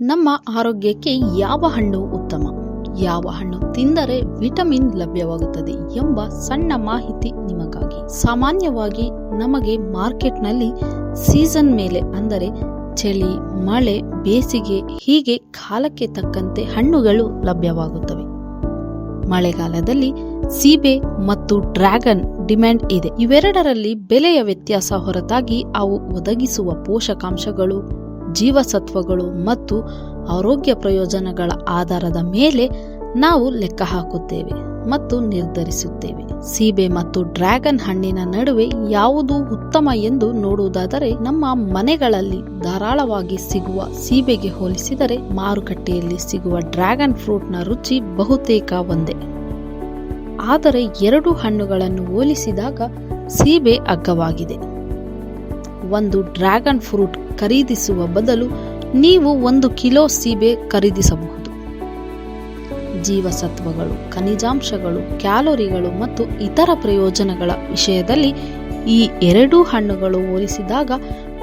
ನಮ್ಮ ಆರೋಗ್ಯಕ್ಕೆ ಯಾವ ಹಣ್ಣು ಉತ್ತಮ? ಯಾವ ಹಣ್ಣು ತಿಂದರೆ ವಿಟಮಿನ್ ಲಭ್ಯವಾಗುತ್ತದೆ ಎಂಬ ಸಣ್ಣ ಮಾಹಿತಿ ನಿಮಗಾಗಿ. ಸಾಮಾನ್ಯವಾಗಿ ನಮಗೆ ಮಾರ್ಕೆಟ್ನಲ್ಲಿ ಸೀಸನ್ ಮೇಲೆ ಅಂದರೆ ಚಳಿ, ಮಳೆ, ಬೇಸಿಗೆ ಹೀಗೆ ಕಾಲಕ್ಕೆ ತಕ್ಕಂತೆ ಹಣ್ಣುಗಳು ಲಭ್ಯವಾಗುತ್ತವೆ. ಮಳೆಗಾಲದಲ್ಲಿ ಸೀಬೆ ಮತ್ತು ಡ್ರ್ಯಾಗನ್ ಡಿಮ್ಯಾಂಡ್ ಇದೆ. ಇವೆರಡರಲ್ಲಿ ಬೆಲೆಯ ವ್ಯತ್ಯಾಸ ಹೊರತಾಗಿ ಅವು ಒದಗಿಸುವ ಪೋಷಕಾಂಶಗಳು ಜೀವಸತ್ವಗಳು ಮತ್ತು ಆರೋಗ್ಯ ಪ್ರಯೋಜನಗಳ ಆಧಾರದ ಮೇಲೆ ನಾವು ಲೆಕ್ಕ ಹಾಕುತ್ತೇವೆ ಮತ್ತು ನಿರ್ಧರಿಸುತ್ತೇವೆ. ಸೀಬೆ ಮತ್ತು ಡ್ರ್ಯಾಗನ್ ಹಣ್ಣಿನ ನಡುವೆ ಯಾವುದು ಉತ್ತಮ ಎಂದು ನೋಡುವುದಾದರೆ ನಮ್ಮ ಮನೆಗಳಲ್ಲಿ ಧಾರಾಳವಾಗಿ ಸಿಗುವ ಸೀಬೆಗೆ ಹೋಲಿಸಿದರೆ ಮಾರುಕಟ್ಟೆಯಲ್ಲಿ ಸಿಗುವ ಡ್ರ್ಯಾಗನ್ ಫ್ರೂಟ್ನ ರುಚಿ ಬಹುತೇಕ ಒಂದೇ. ಆದರೆ ಎರಡು ಹಣ್ಣುಗಳನ್ನು ಹೋಲಿಸಿದಾಗ ಸೀಬೆ ಅಗ್ಗವಾಗಿದೆ. ಒಂದು ಡ್ರ್ಯಾಗನ್ ಫ್ರೂಟ್ ಖರೀದಿಸುವ ಬದಲು ನೀವು ಒಂದು ಕಿಲೋ ಸೀಬೆ ಖರೀದಿಸಬಹುದು. ಜೀವಸತ್ವಗಳು, ಖನಿಜಾಂಶಗಳು, ಕ್ಯಾಲೋರಿಗಳು ಮತ್ತು ಇತರ ಪ್ರಯೋಜನಗಳ ವಿಷಯದಲ್ಲಿ ಈ ಎರಡೂ ಹಣ್ಣುಗಳು ಹೋಲಿಸಿದಾಗ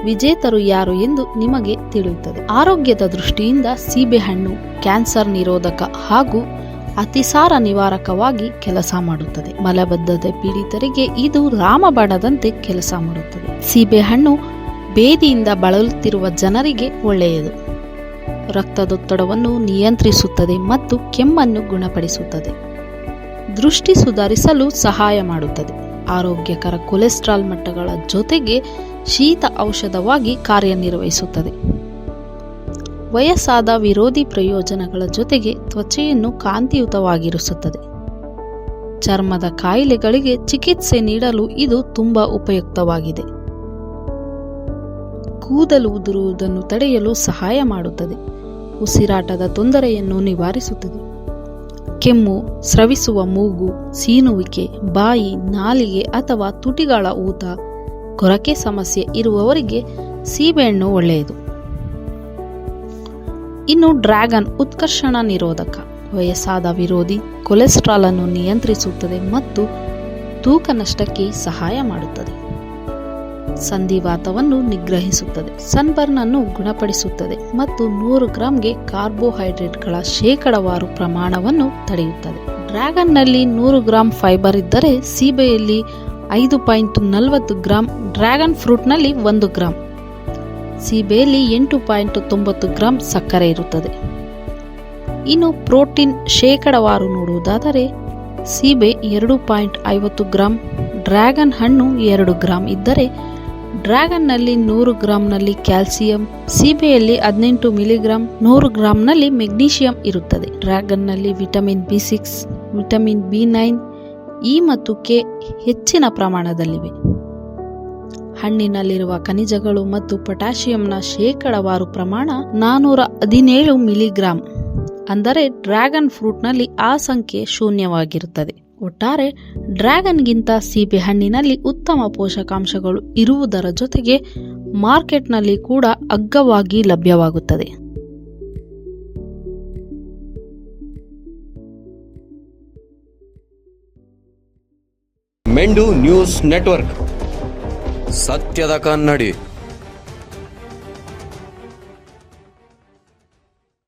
ವಿಜೇತರು ಯಾರು ಎಂದು ನಿಮಗೆ ತಿಳಿಯುತ್ತದೆ. ಆರೋಗ್ಯದ ದೃಷ್ಟಿಯಿಂದ ಸೀಬೆಹಣ್ಣು ಕ್ಯಾನ್ಸರ್ ನಿರೋಧಕ ಹಾಗೂ ಅತಿಸಾರ ನಿವಾರಕವಾಗಿ ಕೆಲಸ ಮಾಡುತ್ತದೆ. ಮಲಬದ್ಧತೆ ಪೀಡಿತರಿಗೆ ಇದು ರಾಮಬಾಣದಂತೆ ಕೆಲಸ ಮಾಡುತ್ತದೆ. ಸೀಬೆಹಣ್ಣು ಬೇದಿಯಿಂದ ಬಳಲುತ್ತಿರುವ ಜನರಿಗೆ ಒಳ್ಳೆಯದು. ರಕ್ತದೊತ್ತಡವನ್ನು ನಿಯಂತ್ರಿಸುತ್ತದೆ ಮತ್ತು ಕೆಮ್ಮನ್ನು ಗುಣಪಡಿಸುತ್ತದೆ. ದೃಷ್ಟಿ ಸುಧಾರಿಸಲು ಸಹಾಯ ಮಾಡುತ್ತದೆ. ಆರೋಗ್ಯಕರ ಕೊಲೆಸ್ಟ್ರಾಲ್ ಮಟ್ಟಗಳ ಜೊತೆಗೆ ಶೀತ ಔಷಧವಾಗಿ ಕಾರ್ಯನಿರ್ವಹಿಸುತ್ತದೆ. ವಯಸ್ಸಾದ ವಿರೋಧಿ ಪ್ರಯೋಜನಗಳ ಜೊತೆಗೆ ತ್ವಚೆಯನ್ನು ಕಾಂತಿಯುತವಾಗಿರಿಸುತ್ತದೆ. ಚರ್ಮದ ಕಾಯಿಲೆಗಳಿಗೆ ಚಿಕಿತ್ಸೆ ನೀಡಲು ಇದು ತುಂಬಾ ಉಪಯುಕ್ತವಾಗಿದೆ. ಕೂದಲು ಉದುರುವುದನ್ನು ತಡೆಯಲು ಸಹಾಯ ಮಾಡುತ್ತದೆ. ಉಸಿರಾಟದ ತೊಂದರೆಯನ್ನು ನಿವಾರಿಸುತ್ತದೆ. ಕೆಮ್ಮು, ಸ್ರವಿಸುವ ಮೂಗು, ಸೀನುವಿಕೆ, ಬಾಯಿ, ನಾಲಿಗೆ ಅಥವಾ ತುಟಿಗಳ ಊತ, ಕೊರಕೆ ಸಮಸ್ಯೆ ಇರುವವರಿಗೆ ಸೀಬೆಹಣ್ಣು ಒಳ್ಳೆಯದು. ಇನ್ನು ಡ್ರ್ಯಾಗನ್ ಉತ್ಕರ್ಷಣ ನಿರೋಧಕ. ವಯಸ್ಸಾದ ವಿರೋಧಿ ಕೊಲೆಸ್ಟ್ರಾಲ್ ಅನ್ನು ನಿಯಂತ್ರಿಸುತ್ತದೆ ಮತ್ತು ತೂಕ ನಷ್ಟಕ್ಕೆ ಸಹಾಯ ಮಾಡುತ್ತದೆ. ಸಂಧಿವಾತವನ್ನು ನಿಗ್ರಹಿಸುತ್ತದೆ. ಸನ್ಬರ್ನ್ ಅನ್ನು ಗುಣಪಡಿಸುತ್ತದೆ ಮತ್ತು ನೂರು ಗ್ರಾಂಗೆ ಕಾರ್ಬೋಹೈಡ್ರೇಟ್ಗಳ ಶೇಕಡವಾರು ಪ್ರಮಾಣವನ್ನು ತಡೆಯುತ್ತದೆ. ಡ್ರ್ಯಾಗನ್ನಲ್ಲಿ ನೂರು ಗ್ರಾಂ ಫೈಬರ್ ಇದ್ದರೆ ಸೀಬೆಯಲ್ಲಿ ಐದು ಪಾಯಿಂಟ್ ನಲವತ್ತು ಗ್ರಾಂ, ಡ್ರ್ಯಾಗನ್ ಫ್ರೂಟ್ನಲ್ಲಿ ಒಂದು ಗ್ರಾಂ. ಸೀಬೆಯಲ್ಲಿ ಎಂಟು ಪಾಯಿಂಟ್ ತೊಂಬತ್ತು ಗ್ರಾಂ ಸಕ್ಕರೆ ಇರುತ್ತದೆ. ಇನ್ನು ಪ್ರೋಟೀನ್ ಶೇಕಡವಾರು ನೋಡುವುದಾದರೆ ಸೀಬೆ ಎರಡು ಪಾಯಿಂಟ್ ಐವತ್ತು ಗ್ರಾಂ, ಡ್ರ್ಯಾಗನ್ ಹಣ್ಣು ಎರಡು ಗ್ರಾಂ ಇದ್ದರೆ ಡ್ರ್ಯಾಗನ್ನಲ್ಲಿ ನೂರು ಗ್ರಾಂನಲ್ಲಿ ಕ್ಯಾಲ್ಸಿಯಂ, ಸೀಬೆಯಲ್ಲಿ ಹದಿನೆಂಟು ಮಿಲಿಗ್ರಾಂ, ನೂರು ಗ್ರಾಂನಲ್ಲಿ ಮೆಗ್ನೀಷಿಯಂ ಇರುತ್ತದೆ. ಡ್ರ್ಯಾಗನ್ನಲ್ಲಿ vitamin B six, vitamin B nine, E ಮತ್ತು ಕೆ ಹೆಚ್ಚಿನ ಪ್ರಮಾಣದಲ್ಲಿವೆ. ಹಣ್ಣಿನಲ್ಲಿರುವ ಖನಿಜಗಳು ಮತ್ತು ಪೊಟ್ಯಾಷಿಯಂನ ಶೇಕಡವಾರು ಪ್ರಮಾಣ ನಾನೂರ ಹದಿನೇಳು ಮಿಲಿಗ್ರಾಂ. ಅಂದರೆ ಡ್ರ್ಯಾಗನ್ ಫ್ರೂಟ್ನಲ್ಲಿ ಆ ಸಂಖ್ಯೆ ಶೂನ್ಯವಾಗಿರುತ್ತದೆ. ಒಟ್ಟಾರೆ ಡ್ರ್ಯಾಗನ್ಗಿಂತ ಸೀಬೆ ಹಣ್ಣಿನಲ್ಲಿ ಉತ್ತಮ ಪೋಷಕಾಂಶಗಳು ಇರುವುದರ ಜೊತೆಗೆ ಮಾರ್ಕೆಟ್ನಲ್ಲಿ ಕೂಡ ಅಗ್ಗವಾಗಿ ಲಭ್ಯವಾಗುತ್ತದೆ. ಮೆಂಡು ನ್ಯೂಸ್ ನೆಟ್ವರ್ಕ್. ಸತ್ಯದ ಕನ್ನಡಿ.